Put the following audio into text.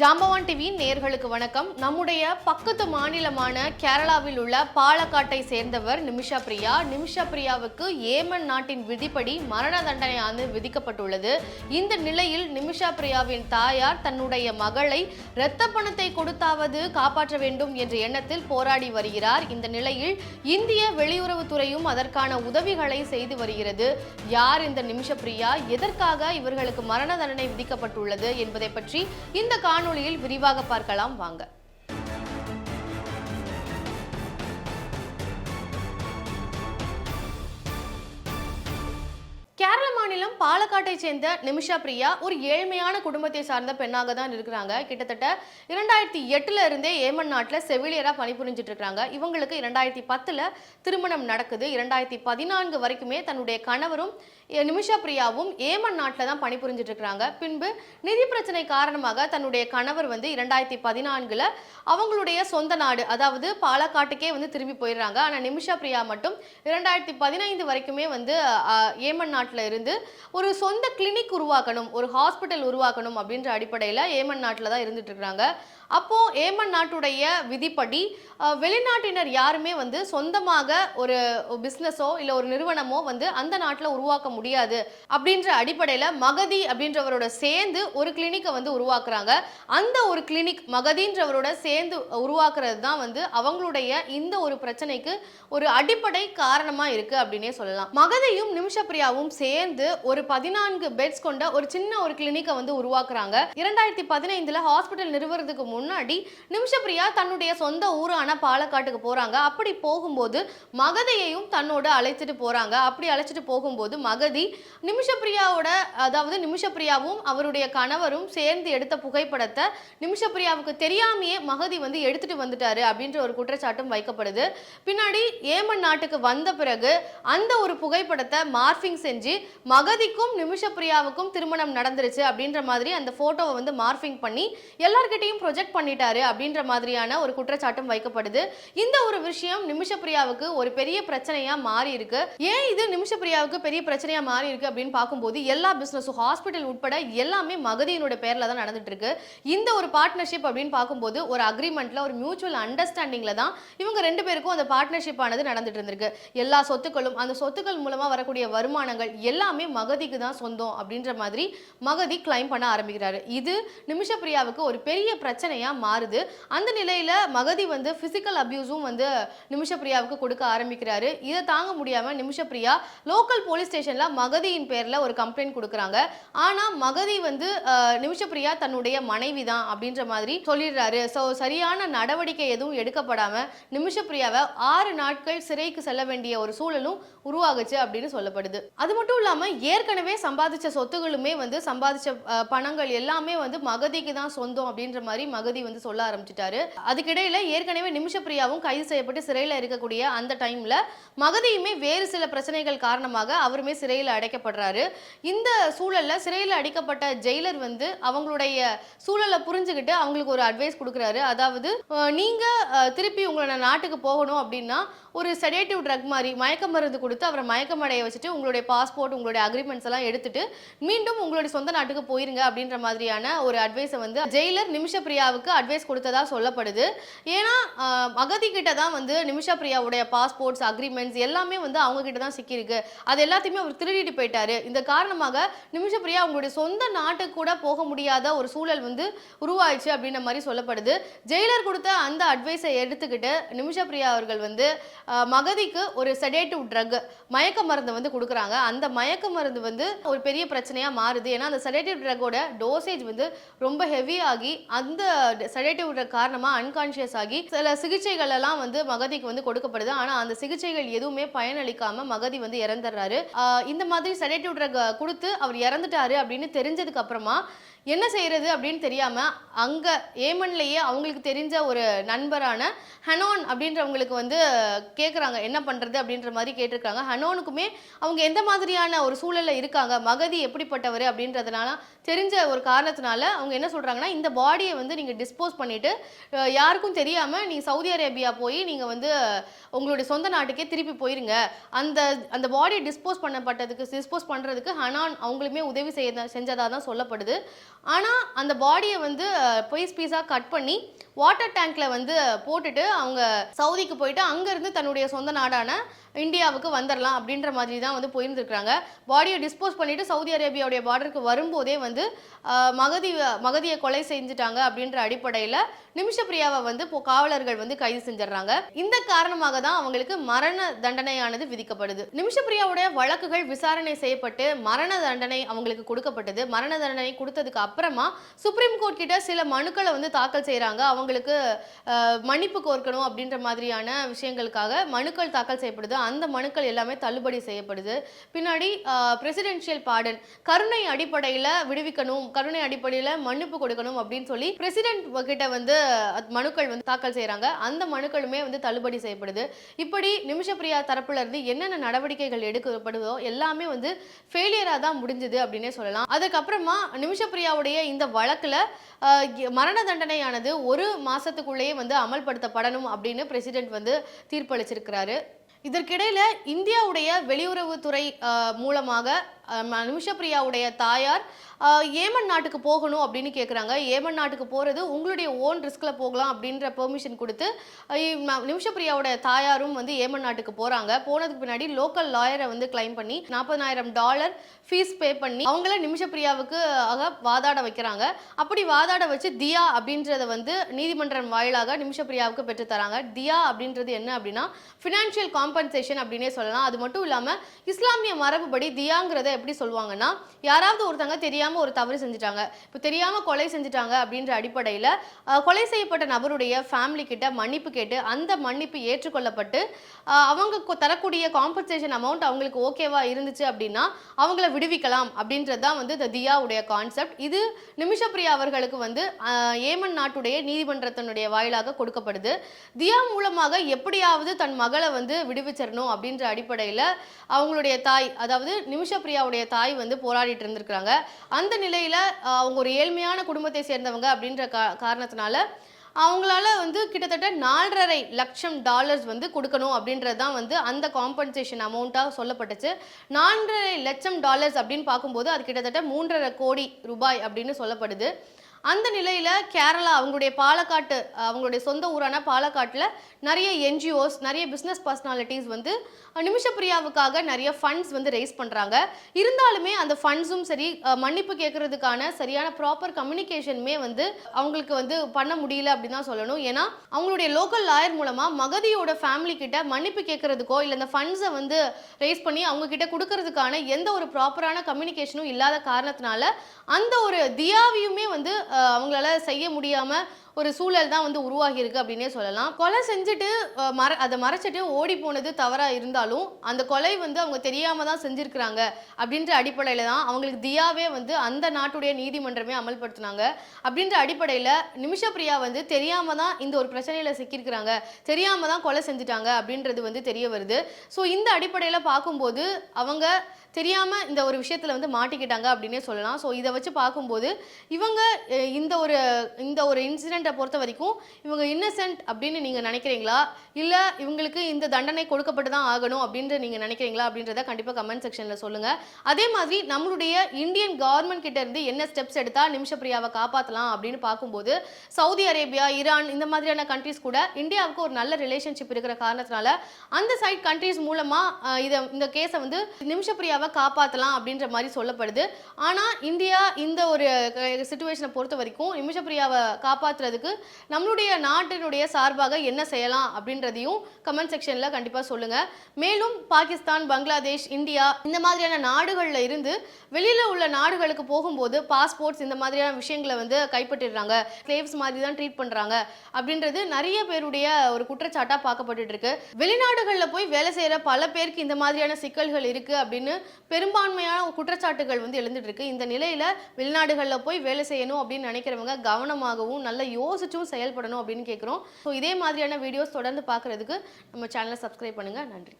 ஜாம்பவான் டிவியின் நேர்களுக்கு வணக்கம். நம்முடைய பக்கத்து மாநிலமான கேரளாவில் உள்ள பாலக்காட்டை சேர்ந்தவர் நிமிஷா பிரியா. நிமிஷா பிரியாவுக்கு ஏமன் நாட்டின் விதிப்படி மரண தண்டனையானது விதிக்கப்பட்டுள்ளது. இந்த நிலையில் நிமிஷா பிரியாவின் தாயார் தன்னுடைய மகளை இரத்த பணத்தை கொடுத்தாவது காப்பாற்ற வேண்டும் என்ற எண்ணத்தில் போராடி வருகிறார். இந்த நிலையில் இந்திய வெளியுறவுத்துறையும் அதற்கான உதவிகளை செய்து வருகிறது. யார் இந்த நிமிஷ பிரியா? எதற்காக இவர்களுக்கு மரண தண்டனை விதிக்கப்பட்டுள்ளது என்பதை பற்றி இந்த காணொளியில் விரிவாக பார்க்கலாம் வாங்க. பாலக்காட்டை சேர்ந்த நிமிஷா பிரியா ஒரு ஏழ்மையான குடும்பத்தை சார்ந்த பெண்ணாக தான் இருக்கிறாங்க. கிட்டத்தட்ட இரண்டாயிரத்தி எட்டுல இருந்தே ஏமன் நாட்டில் செவிலியராக பணிபுரிஞ்சிட்டு இருக்கிறாங்க இவங்களுக்கு இரண்டாயிரத்தி பத்துல திருமணம் நடக்குது. இரண்டாயிரத்தி பதினான்கு வரைக்குமே தன்னுடைய கணவரும் நிமிஷா பிரியாவும் ஏமன் நாட்டில் தான் பணிபுரிஞ்சிட்டு இருக்கிறாங்க பின்பு நிதி பிரச்சனை காரணமாக தன்னுடைய கணவர் வந்து இரண்டாயிரத்தி பதினான்குல அவங்களுடைய சொந்த நாடு அதாவது பாலக்காட்டுக்கே வந்து திரும்பி போயிடுறாங்க. ஆனால் நிமிஷா பிரியா மட்டும் இரண்டாயிரத்தி பதினைந்து வரைக்குமே வந்து ஏமன் நாட்டில் இருந்து ஒரு சொந்த கிளினிக் உருவாக்கணும் ஒரு ஹாஸ்பிட்டல் உருவாக்கணும் அப்படின்ற அடிப்படையில் ஏமன் நாட்டில் தான் இருந்துட்டு இருக்கிறாங்க அப்போ ஏமன் நாட்டுடைய விதிப்படி வெளிநாட்டினர் யாருமே வந்து சொந்தமாக ஒரு பிஸ்னஸோ இல்லை ஒரு நிறுவனமோ வந்து அந்த நாட்டில் உருவாக்க முடியாது அப்படின்ற அடிப்படையில் மகதி அப்படின்றவரோட சேர்ந்து ஒரு கிளினிக்கை வந்து உருவாக்குறாங்க. அந்த ஒரு கிளினிக் மகதின்றவரோட சேர்ந்து உருவாக்குறது தான் வந்து அவங்களுடைய இந்த ஒரு பிரச்சனைக்கு ஒரு அடிப்படை காரணமா இருக்கு அப்படின்னே சொல்லலாம். மகதையும் நிமிஷப்பிரியாவும் சேர்ந்து ஒரு பதினான்கு பெட்ஸ் கொண்ட ஒரு சின்ன ஒரு கிளினிக்கை வந்து உருவாக்குறாங்க. இரண்டாயிரத்தி பதினைந்துல ஹாஸ்பிட்டல் நிறுவறதுக்கு முன்னாடி நிமிஷப்பிரியா தன்னுடைய சொந்த ஊரான பாலக்காட்டுக்கு போறாங்க. அப்படி போகும்போது மகதையையும் தன்னோட அழைச்சிட்டு போறாங்க. அப்படி அழைச்சிட்டு போகும்போது மகதி நிமிஷப்பிரியாவோட அதாவது நிமிஷப்பிரியாவும் அவருடைய கணவரும் சேர்ந்து எடுத்த புகைப்படத்தை நிமிஷப்பிரியாவுக்கு தெரியாமையே மகதி வந்து எடுத்துட்டு வந்துட்டாரு அப்படின்ற ஒரு குற்றச்சாட்டும் வைக்கப்படுது. பின்னாடி ஏமன் நாட்டுக்கு வந்த பிறகு அந்த ஒரு புகைப்படத்தை மார்பிங் செஞ்சு பாரதிக்கும் நிமிஷப்பிரியாவுக்கும் திருமணம் நடந்துருச்சு அப்படின்ற மாதிரி அந்த போட்டோவை வந்து மார்ஃபிங் பண்ணி எல்லார்கிட்டையும் ப்ரொஜெக்ட் பண்ணிட்டாரு அப்படின்ற மாதிரியான ஒரு குற்றச்சாட்டும் வைக்கப்படுது. இந்த ஒரு விஷயம் நிமிஷப்பிரியாவுக்கு ஒரு பெரிய பிரச்சனையா மாறி இருக்கு ஏன் இது நிமிஷப்பிரியாவுக்கு பெரிய பிரச்சனையா மாறி இருக்கு அப்படின்னு பார்க்கும்போது எல்லா பிசினஸும் ஹாஸ்பிட்டல் உட்பட எல்லாமே மகதியினுடைய பேர்ல தான் நடந்துட்டு இருக்கு இந்த ஒரு பார்ட்னர்ஷிப் அப்படின்னு பார்க்கும்போது ஒரு அக்ரிமெண்ட்ல ஒரு மியூச்சுவல் அண்டர்ஸ்டாண்டிங்ல தான் இவங்க ரெண்டு பேருக்கும் அந்த பார்ட்னர்ஷிப் ஆனது நடந்துட்டு இருந்திருக்கு எல்லா சொத்துக்களும் அந்த சொத்துக்கள் மூலமா வரக்கூடிய வருமானங்கள் எல்லாமே மகதிக்கு தான் சொந்தம் அப்படின்ற மாதிரி மகதி கிளைம் பண்ண ஆரம்பிக்கிறாரு. இது நிமிஷப்பிரியாவுக்கு ஒரு பெரிய பிரச்சனையா மாறுது. அந்த நிலையில மகதி வந்து பிசிக்கல் அபியூஸும் வந்து நிமிஷப்பிரியாவுக்கு கொடுக்க ஆரம்பிக்கிறாரு. இதை தாங்க முடியாம நிமிஷப்பிரியா லோக்கல் போலீஸ் ஸ்டேஷன்ல மகதியின் பேர்ல ஒரு கம்ப்ளைண்ட் கொடுக்குறாங்க. ஆனா மகதி வந்து நிமிஷப்பிரியா தன்னுடைய மனைவி தான் அப்படின்ற மாதிரி சொல்லிடுறாரு. ஸோ சரியான நடவடிக்கை எதுவும் எடுக்கப்படாம நிமிஷப்பிரியாவை ஆறு நாட்கள் சிறைக்கு செல்ல வேண்டிய ஒரு சூழலும் உருவாகுச்சு அப்படின்னு சொல்லப்படுது. அது மட்டும் இல்லாம ஏற்கனவே சம்பாதிச்ச சொத்துகளுமே வந்து சம்பாதிச்ச பணங்கள் எல்லாமே வந்து மகதிக்கு தான் சொந்தம் அப்படின்ற மாதிரி மகதி வந்து சொல்ல ஆரம்பிச்சிட்டாரு. அதுக்கிடையில ஏற்கனவே நிமிஷப்பிரியாவும் கைது செய்யப்பட்டு சிறையில் இருக்கக்கூடிய அந்த டைம்ல மகதியுமே வேறு சில பிரச்சனைகள் காரணமாக அவருமே சிறையில் அடைக்கப்படுறாரு. இந்த சூழல்ல சிறையில் அடைக்கப்பட்ட ஜெயிலர் வந்து அவங்களுடைய சூழலை புரிஞ்சுக்கிட்டு அவங்களுக்கு ஒரு அட்வைஸ் கொடுக்குறாரு. அதாவது நீங்க திருப்பி உங்களோட நாட்டுக்கு போகணும் அப்படின்னா ஒரு செடேட்டிவ் ட்ரக் மாதிரி மயக்க மருந்து கொடுத்து அவரை மயக்கமடைய வச்சுட்டு உங்களுடைய பாஸ்போர்ட் உங்களுடைய அக்ரி அக்ரிமெண்ட்ஸ் எல்லாம் எடுத்துட்டு மீண்டும் உங்களுடைய சொந்த நாட்டுக்கு போயிருங்க அப்படின்ற மாதிரியான ஒரு அட்வைஸை வந்து ஜெயிலர் நிமிஷ பிரியாவுக்கு அட்வைஸ் கொடுத்ததா சொல்லப்படுது. ஏன்னா அகதி கிட்ட தான் வந்து நிமிஷ பிரியாவுடைய பாஸ்போர்ட்ஸ் அக்ரிமெண்ட்ஸ் எல்லாமே வந்து அவங்க கிட்ட தான் சிக்கியிருக்கு. அது எல்லாத்தையுமே அவர் திருடிட்டு போயிட்டாரு. இந்த காரணமாக நிமிஷ பிரியா உங்களுடைய சொந்த நாட்டுக்கு கூட போக முடியாத ஒரு சூழல் வந்து உருவாயிடுச்சு அப்படின்ற மாதிரி சொல்லப்படுது. ஜெயிலர் கொடுத்த அந்த அட்வைஸை எடுத்துக்கிட்டு நிமிஷ பிரியா அவர்கள் வந்து மகதிக்கு ஒரு செடேட்டிவ் ட்ரக் மயக்க மருந்து வந்து கொடுக்குறாங்க. அந்த மயக்க மருந்து வந்து ஒரு பெரிய பிரச்சனையாக மாறுது. ஏன்னா அந்த செடேட்டிவ் ட்ரக்கோட டோசேஜ் வந்து ரொம்ப ஹெவி ஆகி அந்த செடேட்டிவ் ட்ரக் காரணமாக அன்கான்ஷியஸ் ஆகி சில சிகிச்சைகள் எல்லாம் வந்து மகதிக்கு வந்து கொடுக்கப்படுது. ஆனால் அந்த சிகிச்சைகள் எதுவுமே பயனளிக்காம மகதி வந்து இறந்துடுறாரு. இந்த மாதிரி செடேட்டிவ் ட்ரக் கொடுத்து அவர் இறந்துட்டாரு அப்படின்னு தெரிஞ்சதுக்கு அப்புறமா என்ன செய்யறது அப்படின்னு தெரியாம அங்க ஏமன்லயே அவங்களுக்கு தெரிஞ்ச ஒரு நண்பரான ஹனோன் அப்படின்றவங்களுக்கு வந்து கேட்குறாங்க என்ன பண்றது அப்படின்ற மாதிரி கேட்டிருக்காங்க. ஹனோனுக்குமே அவங்க எந்த மாதிரியான ஒரு சூழல்ல இருக்காங்க மகதி எப்படிப்பட்டவர் அப்படின்றதுனால தெரிஞ்ச ஒரு காரணத்தினால அவங்க என்ன சொல்றாங்கன்னா இந்த பாடியை வந்து நீங்க டிஸ்போஸ் பண்ணிட்டு யாருக்கும் தெரியாம நீங்க சவுதி அரேபியா போய் நீங்க வந்து உங்களுடைய சொந்த நாட்டுக்கே திருப்பி போயிருங்க. அந்த அந்த பாடியை டிஸ்போஸ் பண்ணப்பட்டதுக்கு டிஸ்போஸ் பண்றதுக்கு ஹனான் அவங்களுமே உதவி செய்ய செஞ்சதாக தான் சொல்லப்படுது. ஆனால் அந்த பாடியை வந்து பீஸ் பீஸாக கட் பண்ணி வாட்டர் டேங்க்ல வந்து போட்டுட்டு அவங்க சவுதிக்கு போயிட்டு அங்கேருந்து தன்னுடைய சொந்த நாடான இந்தியாவுக்கு வந்துடலாம் அப்படின்ற மாதிரி தான் வந்து போயிருந்துருக்காங்க பாடியை டிஸ்போஸ் பண்ணிட்டு சவுதி அரேபியாவுடைய பார்டருக்கு வரும்போதே வந்து மகதி மகதியை கொலை செஞ்சுட்டாங்க அப்படின்ற அடிப்படையில் நிமிஷப்பிரியாவை வந்து இப்போ காவலர்கள் வந்து கைது செஞ்சிடுறாங்க. இந்த காரணமாக தான் அவங்களுக்கு மரண தண்டனையானது விதிக்கப்படுது. நிமிஷப்பிரியாவுடைய வழக்குகள் விசாரணை செய்யப்பட்டு மரண தண்டனை அவங்களுக்கு கொடுக்கப்பட்டது. மரண தண்டனை கொடுத்ததுக்கு அப்புறமா சுப்ரீம் கோர்ட் கிட்ட சில மனுக்களை வந்து தாக்கல் செய்கிறாங்க அவங்களுக்கு மன்னிப்பு கோர்க்கணும் அப்படின்ற மாதிரியான விஷயங்களுக்காக மனுக்கள் தாக்கல் செய்யப்படுது. அந்த மனுக்கள் எல்லாமே தள்ளுபடி செய்யப்படுது. பின்னாடி பிரசிடென்ஷியல் பாடன் கருணை அடிப்படையில் விடுவிக்கணும் கருணை அடிப்படையில் மன்னிப்பு கொடுக்கணும் அப்படின்னு சொல்லி பிரசிடென்ட் கிட்ட வந்து மனுக்கள் வந்து தாக்கல் செய்கிறாங்க அந்த மனுக்களுமே வந்து தள்ளுபடி செய்யப்படுது. இப்படி நிமிஷப்பிரியா தரப்புல இருந்து என்னென்ன நடவடிக்கைகள் எடுக்கப்படுதோ எல்லாமே வந்து ஃபெயிலியராக தான் முடிஞ்சது அப்படின்னே சொல்லலாம். அதுக்கப்புறமா அவருடைய இந்த வழக்குல மரண தண்டனையானது ஒரு மாசத்துக்குள்ளேயே வந்து அமல்படுத்தப்படணும் அப்படின்னு பிரசிடென்ட் வந்து தீர்ப்பளிச்சிருக்கிறாரு. இதற்கிடையில இந்தியாவுடைய வெளியுறவுத்துறை மூலமாக நிமிஷப்பிரியாவுடைய தாயார் ஏமன் நாட்டுக்கு போகணும் அப்படின்னு கேட்குறாங்க ஏமன் நாட்டுக்கு போகிறது உங்களுடைய ஓன் ரிஸ்கில் போகலாம் அப்படின்ற பெர்மிஷன் கொடுத்து அஹ், நிமிஷப்பிரியாவோட தாயாரும் வந்து ஏமன் நாட்டுக்கு போகிறாங்க போனதுக்கு பின்னாடி லோக்கல் லாயரை வந்து கிளைம் பண்ணி நாற்பதாயிரம் டாலர் ஃபீஸ் பே பண்ணி அவங்கள நிமிஷப்பிரியாவுக்கு ஆக வாதாட வைக்கிறாங்க. அப்படி வாதாட வச்சு தியா அப்படின்றத வந்து நீதிமன்றம் வாயிலாக நிமிஷப்பிரியாவுக்கு பெற்று தராங்க. தியா அப்படின்றது என்ன அப்படின்னா ஃபினான்ஷியல் காம்பன்சேஷன் அப்படின்னே சொல்லலாம். அது மட்டும் இல்லாமல் இஸ்லாமிய மரபுபடி தியாங்கிறத எப்படி சொல்லுவாங்கன்னா யாராவது ஒருத்தங்க தெரியாமல் ஒரு தவறு செஞ்சுட்டாங்க இப்போ தெரியாமல் கொலை செஞ்சுட்டாங்க அப்படின்ற அடிப்படையில் கொலை செய்யப்பட்ட நபருடைய ஃபேமிலி கிட்ட மன்னிப்பு கேட்டு அந்த மன்னிப்பு ஏற்றுக்கொள்ளப்பட்டு அவங்க தரக்கூடிய காம்பன்சேஷன் அமௌண்ட் அவங்களுக்கு ஓகேவா இருந்துச்சு அப்படின்னா அவங்கள விடுவிக்கலாம் அப்படின்றது தான் வந்து இந்த தியாவுடைய கான்செப்ட் இது நிமிஷப்பிரியா அவர்களுக்கு வந்து ஏமன் நாட்டுடைய நீதிமன்றத்தினுடைய வாயிலாக கொடுக்கப்படுது. தியா மூலமாக எப்படியாவது தன் மகளை வந்து விடுவிச்சிடணும் அப்படின்ற அடிப்படையில் அவங்களுடைய தாய் அதாவது நிமிஷப்பிரியா நிமிஷப்பிரியாவுடைய தாய் வந்து போராடிட்டு இருந்திருக்கிறாங்க. அந்த நிலையில் அவங்க ஒரு ஏழ்மையான குடும்பத்தை சேர்ந்தவங்க அப்படின்ற கா காரணத்தினால அவங்களால வந்து கிட்டத்தட்ட நாலரை லட்சம் டாலர்ஸ் வந்து கொடுக்கணும் அப்படின்றது தான் வந்து அந்த காம்பன்சேஷன் அமௌண்ட்டாக சொல்லப்பட்டுச்சு. நாலரை லட்சம் டாலர்ஸ் அப்படின்னு பார்க்கும்போது அது கிட்டத்தட்ட மூன்றரை கோடி ரூபாய் அப்படின்னு சொல்லப்படுது. அந்த நிலையில் கேரளா அவங்களுடைய பாலக்காட்டு அவங்களுடைய சொந்த ஊரான பாலக்காட்டில் நிறைய என்ஜிஓஸ் நிறைய பிஸ்னஸ் பர்சனாலிட்டிஸ் வந்து நிமிஷப்பிரியாவுக்காக நிறைய ஃபண்ட்ஸ் வந்து ரைஸ் பண்ணுறாங்க இருந்தாலுமே அந்த ஃபண்ட்ஸும் சரி மன்னிப்பு கேட்கறதுக்கான சரியான ப்ராப்பர் கம்யூனிகேஷனுமே வந்து அவங்களுக்கு வந்து பண்ண முடியல அப்படின்னு தான் சொல்லணும். ஏன்னா அவங்களுடைய லோக்கல் லாயர் மூலமாக மகதியோட ஃபேமிலி கிட்ட மன்னிப்பு கேட்கறதுக்கோ இல்லை இந்த ஃபண்ட்ஸை வந்து ரைஸ் பண்ணி அவங்க கிட்ட கொடுக்கறதுக்கான எந்த ஒரு ப்ராப்பரான கம்யூனிகேஷனும் இல்லாத காரணத்தினால அந்த ஒரு தியாவையுமே வந்து அவங்களால செய்ய முடியாம ஒரு சூழல் தான் வந்து உருவாகியிருக்கு அப்படின்னே சொல்லலாம். கொலை செஞ்சுட்டு மற அதை மறைச்சிட்டு ஓடி போனது தவறாக இருந்தாலும் அந்த கொலை வந்து அவங்க தெரியாம தான் செஞ்சுருக்குறாங்க அப்படின்ற அடிப்படையில் தான் அவங்களுக்கு தியாவே வந்து அந்த நாட்டுடைய நீதிமன்றமே அமல்படுத்தினாங்க. அப்படின்ற அடிப்படையில் நிமிஷப்பிரியா வந்து தெரியாம தான் இந்த ஒரு பிரச்சனையில் சிக்கியிருக்கிறாங்க. தெரியாம தான் கொலை செஞ்சுட்டாங்க அப்படின்றது வந்து தெரிய வருது. ஸோ இந்த அடிப்படையில் பார்க்கும்போது அவங்க தெரியாமல் இந்த ஒரு விஷயத்தில் வந்து மாட்டிக்கிட்டாங்க அப்படின்னே சொல்லலாம். ஸோ இதை வச்சு பார்க்கும்போது இவங்க இந்த ஒரு இந்த ஒரு இன்சிடெண்ட்டை பொறுத்த வரைக்கும் இவங்க இன்னசென்ட் அப்படின்னு நீங்கள் நினைக்கிறீங்களா? இல்லை இவங்களுக்கு இந்த தண்டனை கொடுக்கப்பட்டு தான் ஆகணும் அப்படின்ற நீங்கள் நினைக்கிறீங்களா? அப்படின்றத கண்டிப்பாக கமெண்ட் செக்ஷனில் சொல்லுங்கள் அதே மாதிரி நம்மளுடைய இந்தியன் கவர்மெண்ட் கிட்ட இருந்து என்ன ஸ்டெப்ஸ் எடுத்தால் நிமிஷப்பிரியாவை காப்பாற்றலாம் அப்படின்னு பார்க்கும்போது சவுதி அரேபியா ஈரான் இந்த மாதிரியான கண்ட்ரிஸ் கூட இந்தியாவுக்கு ஒரு நல்ல ரிலேஷன்ஷிப் இருக்கிற காரணத்தினால அந்த சைட் கண்ட்ரிஸ் மூலமாக இதை இந்த கேஸை வந்து நிமிஷப்பிரியாவை காப்பாற்றலாம் அப்படின்ற மாதிரி சொல்லப்படுது. ஆனால் இந்தியா இந்த ஒரு சுச்சுவேஷனை பொறுத்த வரைக்கும் நிமிஷப்பிரியாவை காப்பாற்றுறதுக்கு நம்மளுடைய நாட்டினுடைய சார்பாக என்ன செய்யலாம் அப்படின்றதையும் கமெண்ட் செக்ஷனில் கண்டிப்பாக சொல்லுங்கள் மேலும் பாகிஸ்தான் பங்களாதேஷ் இந்தியா இந்த மாதிரியான நாடுகளில் இருந்து வெளியில் உள்ள நாடுகளுக்கு போகும்போது பாஸ்போர்ட்ஸ் இந்த மாதிரியான விஷயங்களை வந்து கைப்பற்றிடுறாங்க. ஸ்லேவ்ஸ் மாதிரி தான் ட்ரீட் பண்ணுறாங்க அப்படின்றது நிறைய பேருடைய ஒரு குற்றச்சாட்டாக பார்க்கப்பட்டு இருக்கு. வெளிநாடுகளில் போய் வேலை செய்கிற பல பேருக்கு இந்த மாதிரியான சிக்கல்கள் இருக்குது அப்படின்னு பெரும்பான்மையான குற்றச்சாட்டுகள் வந்து எழுந்துட்டு இருக்கு இந்த நிலையில வெளிநாடுகளில் போய் வேலை செய்யணும் அப்படின்னு நினைக்கிறவங்க கவனமாகவும் நல்லா யோசிச்சும் செயல்படணும் அப்படின்னு கேட்குறோம் ஸோ இதே மாதிரியான வீடியோஸ் தொடர்ந்து பார்க்கறதுக்கு நம்ம சேனலை சப்ஸ்கிரைப் பண்ணுங்க. நன்றி.